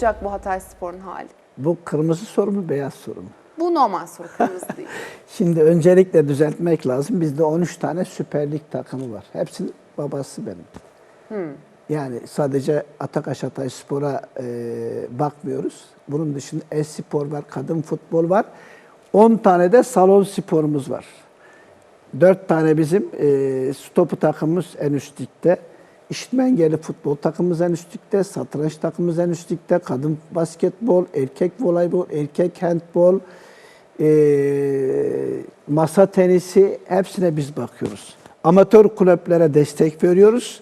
olacak bu Hatay Spor'un hali? Bu kırmızı soru mu beyaz soru mu? Bu normal soru, kırmızı değil. Şimdi öncelikle düzeltmek lazım. Bizde 13 tane Süper Lig takımı var. Hepsinin babası benim. Yani sadece Atakaş Hatay Spor'a e, bakmıyoruz. Bunun dışında e-spor var, kadın futbol var. 10 tane de salon sporumuz var. 4 tane bizim e, stopu takımımız en üst ligde. İşitme engelli futbol takımımız en üst satranç takımımız en üst kadın basketbol, erkek voleybol, erkek handbol, e, masa tenisi hepsine biz bakıyoruz. Amatör kulüplere destek veriyoruz.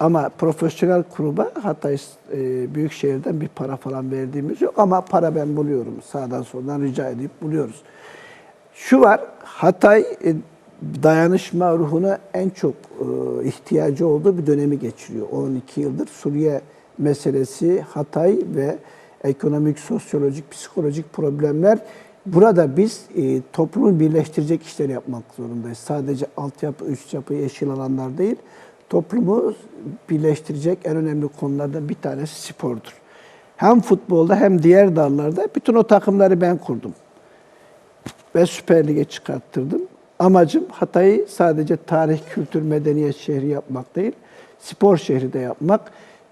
Ama profesyonel gruba Hatay e, Büyükşehir'den bir para falan verdiğimiz yok. Ama para ben buluyorum. Sağdan soldan rica edip buluyoruz. Şu var, Hatay e, dayanışma ruhuna en çok e, ihtiyacı olduğu bir dönemi geçiriyor. 12 yıldır Suriye meselesi, Hatay ve ekonomik, sosyolojik, psikolojik problemler. Burada biz e, toplumu birleştirecek işler yapmak zorundayız. Sadece altyapı, üst yapı, yeşil alanlar değil, toplumu birleştirecek en önemli konulardan bir tanesi spordur. Hem futbolda hem diğer dallarda bütün o takımları ben kurdum ve Süper Lig'e çıkarttırdım. Amacım Hatay'ı sadece tarih, kültür, medeniyet şehri yapmak değil, spor şehri de yapmak.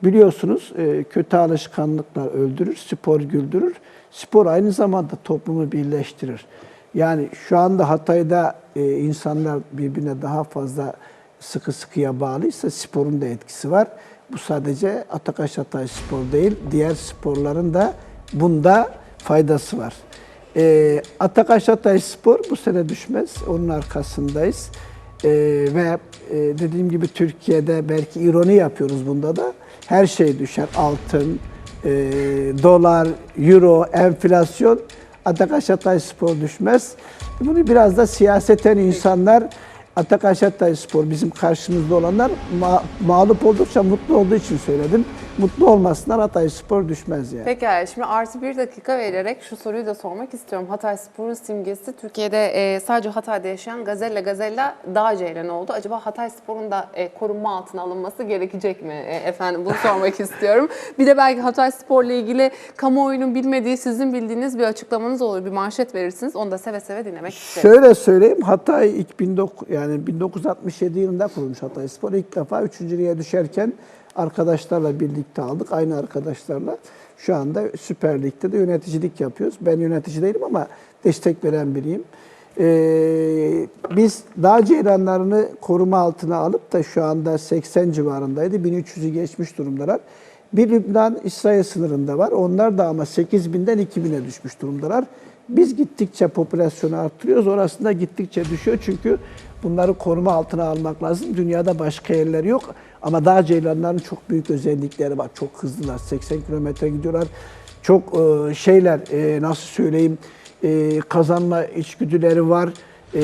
Biliyorsunuz e, kötü alışkanlıklar öldürür, spor güldürür. Spor aynı zamanda toplumu birleştirir. Yani şu anda Hatay'da e, insanlar birbirine daha fazla sıkı sıkıya bağlıysa sporun da etkisi var. Bu sadece Atakaş Hatay spor değil, diğer sporların da bunda faydası var. E, Atakaş Hatay Spor bu sene düşmez. Onun arkasındayız. E, ve e, dediğim gibi Türkiye'de belki ironi yapıyoruz bunda da. Her şey düşer. Altın, e, dolar, euro, enflasyon. Atakaş Hatay Spor düşmez. Bunu biraz da siyaseten insanlar Atakaş Hatay Spor bizim karşımızda olanlar ma- mağlup oldukça mutlu olduğu için söyledim. Mutlu olmasınlar Hatay Spor düşmez yani. Pekala şimdi artı bir dakika vererek şu soruyu da sormak istiyorum. Hatay Spor'un simgesi Türkiye'de e, sadece Hatay'da yaşayan Gazelle Gazella Dağ Ceylanı oldu. Acaba Hatay Spor'un da e, korunma altına alınması gerekecek mi? E, efendim bunu sormak istiyorum. Bir de belki Hatay Spor'la ilgili kamuoyunun bilmediği, sizin bildiğiniz bir açıklamanız olur. Bir manşet verirsiniz. Onu da seve seve dinlemek isterim. Şöyle söyleyeyim, Hatay ilk 19, yani 1967 yılında kurulmuş Hatay Spor. İlk defa üçüncülüğe düşerken arkadaşlarla birlikte aldık, aynı arkadaşlarla. Şu anda Süper Lig'de de yöneticilik yapıyoruz. Ben yönetici değilim ama destek veren biriyim. Ee, biz dağ ceylanlarını koruma altına alıp da şu anda 80 civarındaydı. 1300'ü geçmiş durumdalar. Bir Lübnan İsrail sınırında var. Onlar da ama 8000'den 2000'e düşmüş durumdalar. Biz gittikçe popülasyonu arttırıyoruz. Orasında gittikçe düşüyor. Çünkü bunları koruma altına almak lazım. Dünyada başka yerler yok. Ama dağ ceylanlarının çok büyük özellikleri var. Çok hızlılar. 80 kilometre gidiyorlar. Çok e, şeyler e, nasıl söyleyeyim e, kazanma içgüdüleri var. E,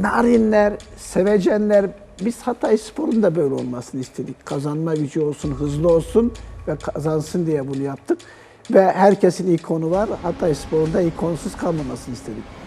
narinler, sevecenler. Biz Hatay Spor'un da böyle olmasını istedik. Kazanma gücü olsun, hızlı olsun ve kazansın diye bunu yaptık. Ve herkesin ikonu var. Hatay Spor'un da ikonsuz kalmamasını istedik.